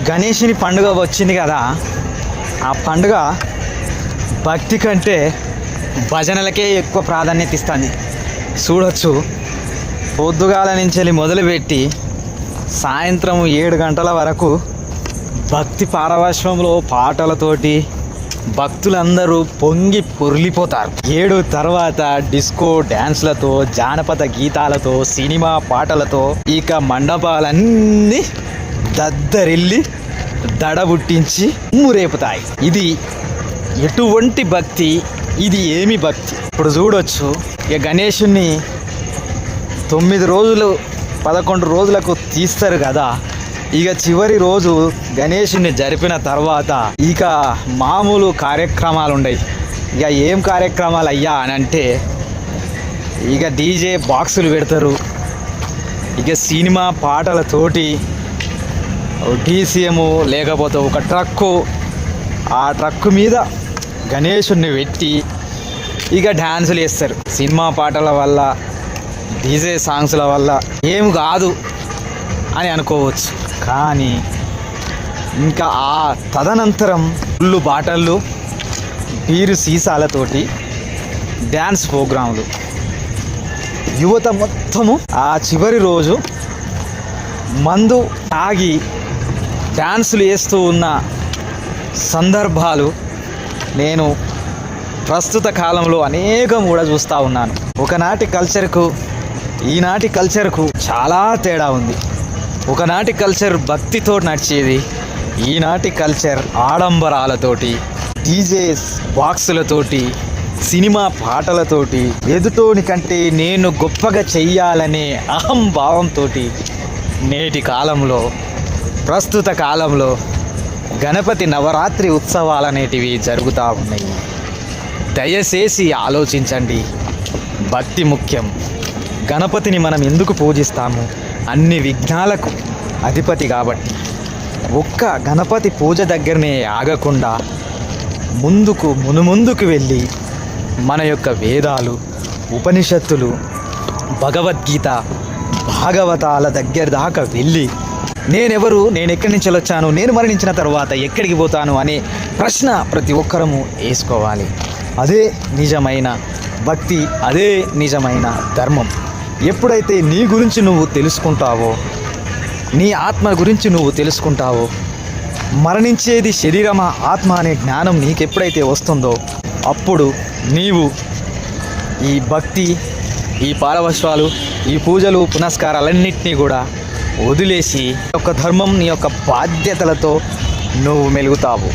గణేషుని పండుగ వచ్చింది కదా ఆ పండుగ భక్తి కంటే భజనలకే ఎక్కువ ప్రాధాన్యత ఇస్తుంది. చూడొచ్చు. పొద్దుగాల నుంచి వెళ్ళి మొదలుపెట్టి సాయంత్రం ఏడు గంటల వరకు భక్తి పారవశ్వంలో పాటలతోటి భక్తులందరూ పొంగి పొర్లిపోతారు. ఏడు తర్వాత డిస్కో డ్యాన్స్లతో జానపద గీతాలతో సినిమా పాటలతో ఇక మండపాలన్నీ దద్దరిల్లి దడబుట్టించి ఉమ్మురేపుతాయి ఇది ఎటువంటి భక్తి? ఇది ఏమి భక్తి? ఇప్పుడు చూడొచ్చు. ఇక గణేషుణ్ణి తొమ్మిది రోజులు పదకొండు రోజులకు తీస్తారు కదా. ఇక చివరి రోజు గణేషుని జరిపిన తర్వాత ఇక మామూలు కార్యక్రమాలు ఉన్నాయి ఇక ఏం కార్యక్రమాలు అయ్యా అని అంటే ఇక డీజే బాక్సులు పెడతారు. ఇక సినిమా పాటలతోటి డీసీఎము లేకపోతే ఒక ట్రక్కు ఆ ట్రక్కు మీద గణేషుని పెట్టి ఇక డ్యాన్సులు వేస్తారు. సినిమా పాటల వల్ల డీజే సాంగ్స్ల వల్ల ఏం కాదు అని అనుకోవచ్చు. కానీ ఇంకా ఆ తదనంతరం ఫుల్లు బాటళ్ళు బీరు సీసాలతోటి డ్యాన్స్ ప్రోగ్రాంలు. యువత మొత్తము ఆ చివరి రోజు మందు తాగి డ్యాన్సులు వేస్తూ ఉన్న సందర్భాలు నేను ప్రస్తుత కాలంలో అనేకం కూడా చూస్తూ ఉన్నాను. ఒకనాటి కల్చర్కు ఈనాటి కల్చర్కు చాలా తేడా ఉంది. ఒకనాటి కల్చర్ భక్తితో నడిచేది ఈనాటి కల్చర్ ఆడంబరాలతోటి డీజేస్ బాక్సులతోటి సినిమా పాటలతోటి ఎదుటోని కంటే నేను గొప్పగా చెయ్యాలనే అహం భావంతో నేటి కాలంలో ప్రస్తుత కాలంలో గణపతి నవరాత్రి ఉత్సవాలు అనేటివి జరుగుతూ ఉన్నాయి. దయచేసి ఆలోచించండి. భక్తి ముఖ్యం. గణపతిని మనం ఎందుకు పూజిస్తాము? అన్ని విఘ్నాలకు అధిపతి కాబట్టి. ఒక్క గణపతి పూజ దగ్గరనే ఆగకుండా ముందుకు మునుముందుకు వెళ్ళి మన యొక్క వేదాలు ఉపనిషత్తులు భగవద్గీత భాగవతాల దగ్గర దాకా వెళ్ళి నేనెవరు? నేను ఎక్కడి నుంచి వచ్చాను? నేను మరణించిన తర్వాత ఎక్కడికి పోతాను? అనే ప్రశ్న ప్రతి ఒక్కరము వేసుకోవాలి. అదే నిజమైన భక్తి అదే నిజమైన ధర్మం. ఎప్పుడైతే నీ గురించి నువ్వు తెలుసుకుంటావో నీ ఆత్మ గురించి నువ్వు తెలుసుకుంటావో మరణించేది శరీరమా ఆత్మ అనే జ్ఞానం నీకెప్పుడైతే వస్తుందో అప్పుడు నీవు ఈ భక్తి ఈ పారవశ్వాలు ఈ పూజలు పునస్కారాలన్నింటినీ కూడా వదిలేసి నీ యొక్క ధర్మం నీ యొక్క బాధ్యతలతో నువ్వు మెలుగుతావు.